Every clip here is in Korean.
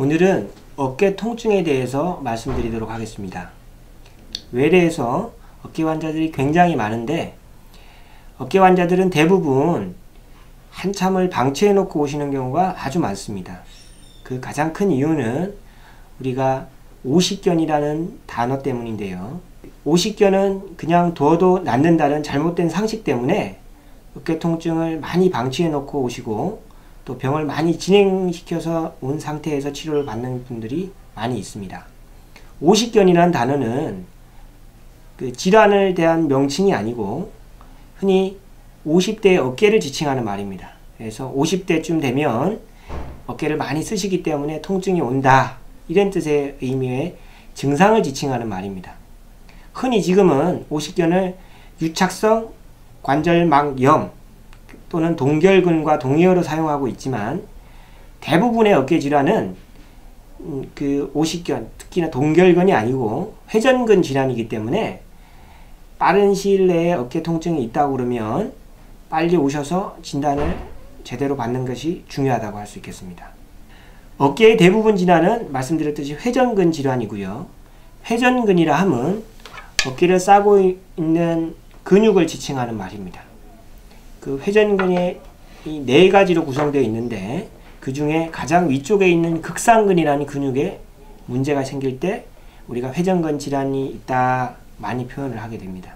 오늘은 어깨 통증에 대해서 말씀드리도록 하겠습니다. 외래에서 어깨 환자들이 굉장히 많은데 어깨 환자들은 대부분 한참을 방치해 놓고 오시는 경우가 아주 많습니다. 그 가장 큰 이유는 우리가 오십견이라는 단어 때문인데요. 오십견은 그냥 둬도 낫는다는 잘못된 상식 때문에 어깨 통증을 많이 방치해 놓고 오시고 또 병을 많이 진행시켜서 온 상태에서 치료를 받는 분들이 많이 있습니다. 오십견이라는 단어는 그 질환을 대한 명칭이 아니고 흔히 50대의 어깨를 지칭하는 말입니다. 그래서 50대쯤 되면 어깨를 많이 쓰시기 때문에 통증이 온다. 이런 뜻의 의미의 증상을 지칭하는 말입니다. 흔히 지금은 오십견을 유착성 관절막염 또는 동결근과 동의어로 사용하고 있지만 대부분의 어깨 질환은 음, 그 오십견 특히나 동결근이 아니고 회전근 질환이기 때문에 빠른 시일 내에 어깨 통증이 있다고 그러면 빨리 오셔서 진단을 제대로 받는 것이 중요하다고 할 수 있겠습니다. 어깨의 대부분 질환은 말씀드렸듯이 회전근 질환이고요. 회전근이라 함은 어깨를 싸고 있는 근육을 지칭하는 말입니다. 그 회전근이 네 가지로 구성되어 있는데 그 중에 가장 위쪽에 있는 극상근이라는 근육에 문제가 생길 때 우리가 회전근 질환이 있다 많이 표현을 하게 됩니다.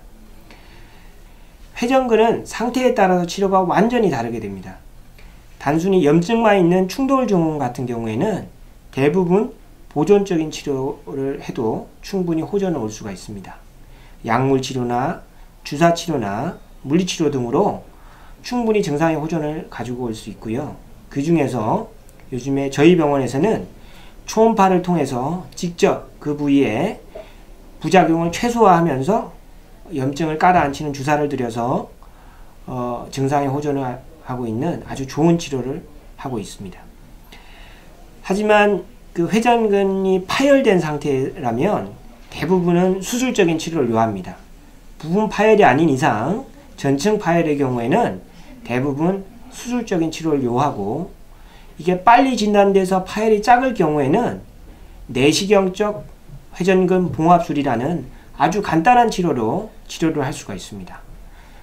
회전근은 상태에 따라서 치료가 완전히 다르게 됩니다. 단순히 염증만 있는 충돌 증후 같은 경우에는 대부분 보존적인 치료를 해도 충분히 호전을 올 수가 있습니다. 약물 치료나 주사 치료나 물리 치료 등으로 충분히 증상의 호전을 가지고 올 수 있고요. 그 중에서 요즘에 저희 병원에서는 초음파를 통해서 직접 그 부위에 부작용을 최소화하면서 염증을 깔아앉히는 주사를 들여서 어, 증상의 호전을 하고 있는 아주 좋은 치료를 하고 있습니다. 하지만 그 회전근이 파열된 상태라면 대부분은 수술적인 치료를 요합니다. 부분 파열이 아닌 이상 전층 파열의 경우에는 대부분 수술적인 치료를 요하고 이게 빨리 진단돼서 파열이 작을 경우에는 내시경적 회전근 봉합술이라는 아주 간단한 치료로 치료를 할 수가 있습니다.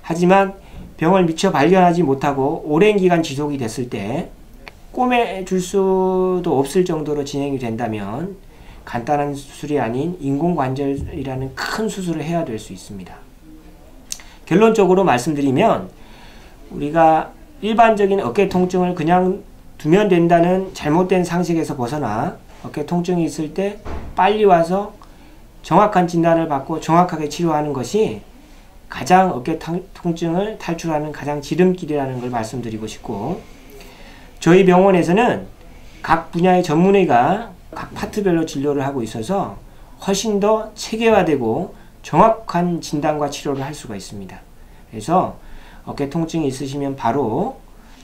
하지만 병을 미처 발견하지 못하고 오랜 기간 지속이 됐을 때 꼬매줄 수도 없을 정도로 진행이 된다면 간단한 수술이 아닌 인공관절이라는 큰 수술을 해야 될 수 있습니다. 결론적으로 말씀드리면 우리가 일반적인 어깨 통증을 그냥 두면 된다는 잘못된 상식에서 벗어나 어깨 통증이 있을 때 빨리 와서 정확한 진단을 받고 정확하게 치료하는 것이 가장 어깨 통증을 탈출하는 가장 지름길이라는 걸 말씀드리고 싶고 저희 병원에서는 각 분야의 전문의가 각 파트별로 진료를 하고 있어서 훨씬 더 체계화되고 정확한 진단과 치료를 할 수가 있습니다. 그래서 어깨 통증이 있으시면 바로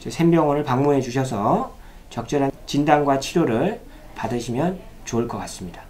샘병원을 방문해 주셔서 적절한 진단과 치료를 받으시면 좋을 것 같습니다.